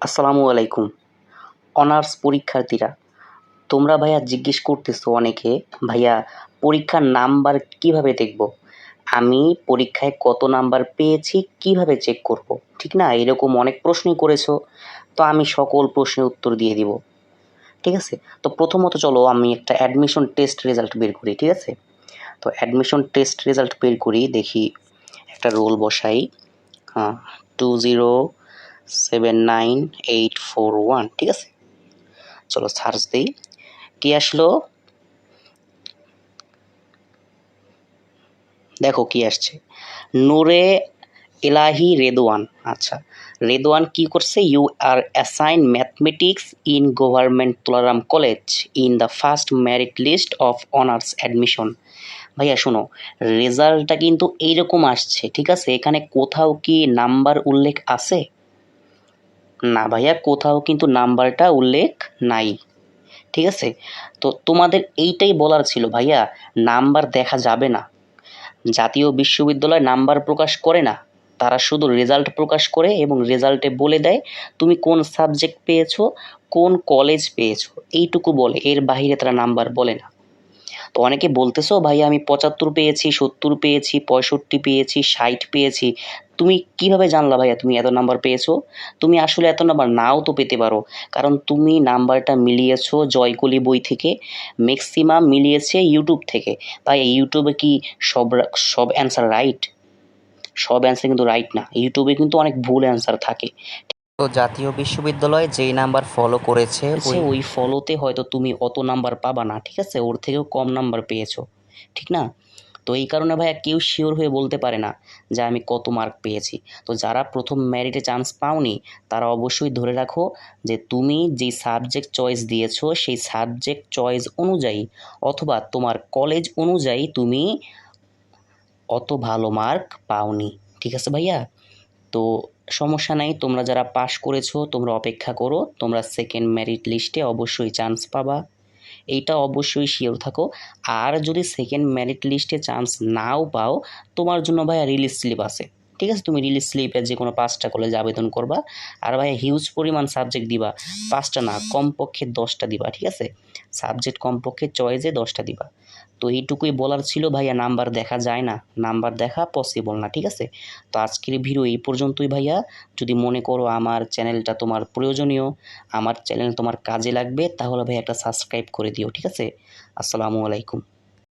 আসসালামু আলাইকুম। অনার্স পরীক্ষার্থীরা, তোমরা ভাইয়া জিজ্ঞেস করতেছো অনেকে, ভাইয়া, পরীক্ষার নাম্বার কীভাবে দেখব? আমি পরীক্ষায় কত নাম্বার পেয়েছি, কীভাবে চেক করব? ঠিক না? এরকম অনেক প্রশ্নই করেছ, তো আমি সকল প্রশ্নের উত্তর দিয়ে দিব। ঠিক আছে? তো প্রথমত চলো, আমি একটা অ্যাডমিশন টেস্ট রেজাল্ট বের করি, ঠিক আছে? তো অ্যাডমিশন টেস্ট রেজাল্ট বের করি, দেখি একটা রোল বসাই। হ্যাঁ two zero seven nine eight four one ঠিক আছে? চলো সার্চ দিই। কি আসলো? দেখো কি আসছে। নূরে এলাহি রেদওয়ান আচ্ছা। রেদওয়ান কি করছে? You are assign mathematics in government Tolaram college in the first merit list of honours admission ভাইয়া, শোনো রেজাল্টটা কিন্তু এইরকম আসছে, ঠিক আছে? এখানে কোথাও কি নাম্বার উল্লেখ আছে? না ভাইয়া, কোথাও কিন্তু নাম্বারটা উল্লেখ নাই। ঠিক আছে? তো তোমাদের এইটাই বলার ছিল ভাইয়া, নাম্বার দেখা যাবে না। জাতীয় বিশ্ববিদ্যালয় নাম্বার প্রকাশ করে না। তারা শুধু রেজাল্ট প্রকাশ করে এবং রেজাল্টে বলে দেয়, তুমি কোন সাবজেক্ট পেয়েছ? কোন কলেজ পেয়েছ? এইটুকু বলে, এর বাইরে তারা নাম্বার বলে না। তো অনেকে বলতেছো ভাই আমি পঁচাত্তর পেয়েছি, সত্তর পেয়েছি, পঁয়ষট্টি পেয়েছি, ষাট পেয়েছি। তুমি কীভাবে জানলা ভাইয়া? তুমি এত নাম্বার পেয়েছ? তুমি আসলে এত নাম্বার নাও তো পেতে পারো। কারণ তুমি নাম্বারটা মিলিয়েছো জয়কলি বই থেকে ম্যাক্সিমাম মিলিয়েছে ইউটিউব থেকে। তাই ইউটিউবে কি সব সব অ্যান্সার রাইট সব অ্যান্সার কিন্তু রাইট না। ইউটিউবে কিন্তু অনেক ভুল অ্যান্সার থাকে। তো জাতীয় বিশ্ববিদ্যালয় যেই নাম্বার ফলো করেছে ওই ওই ফলোতে হয়তো তুমি অত নাম্বার পাবা না ঠিক আছে? ওর থেকেও কম নাম্বার পেয়েছ ঠিক না? তো এই কারণে ভাইয়া কেউ শিওর হয়ে বলতে পারে না যে আমি কত মার্ক পেয়েছি। তো যারা প্রথম ম্যারিটে চান্স পাওনি তারা অবশ্যই ধরে রাখো যে তুমি যেই সাবজেক্ট চয়েস দিয়েছ সেই সাবজেক্ট চয়েস অনুযায়ী অথবা তোমার কলেজ অনুযায়ী তুমি অত ভালো মার্ক পাওনি ঠিক আছে ভাইয়া? তো সমস্যা নাই, তোমরা যারা পাশ করেছ, তোমরা অপেক্ষা করো, তোমরা সেকেন্ড মেরিট লিস্টে অবশ্যই চান্স পাবা। এইটা অবশ্যই শিওর থাকো। আর যদি সেকেন্ড মেরিট লিস্টে চান্স নাও পাও, তোমার জন্য ভাইয়া রিলিজ স্লিপ আছে। ঠিক আছে? তুমি রিলিজ স্লিপে যে কোনো পাঁচটা কলেজে আবেদন করবা। আর ভাইয়া হিউজ পরিমাণ সাবজেক্ট দিবা। পাঁচটা না, কমপক্ষে দশটা দিবা, ঠিক আছে? সাবজেক্ট কমপক্ষে চয়েসে দশটা দিবা। তো এইটুকুই বলার ছিল ভাইয়া নাম্বার দেখা যায় না। নাম্বার দেখা পসিবল না, ঠিক আছে? তো আজকের ভিডিও এই পর্যন্তই ভাইয়া। যদি মনে করো আমার চ্যানেলটা তোমার প্রয়োজনীয়, আমার চ্যানেল তোমার কাজে লাগবে, তাহলে ভাই একটা সাবস্ক্রাইব করে দিও, ঠিক আছে? আসসালামু আলাইকুম।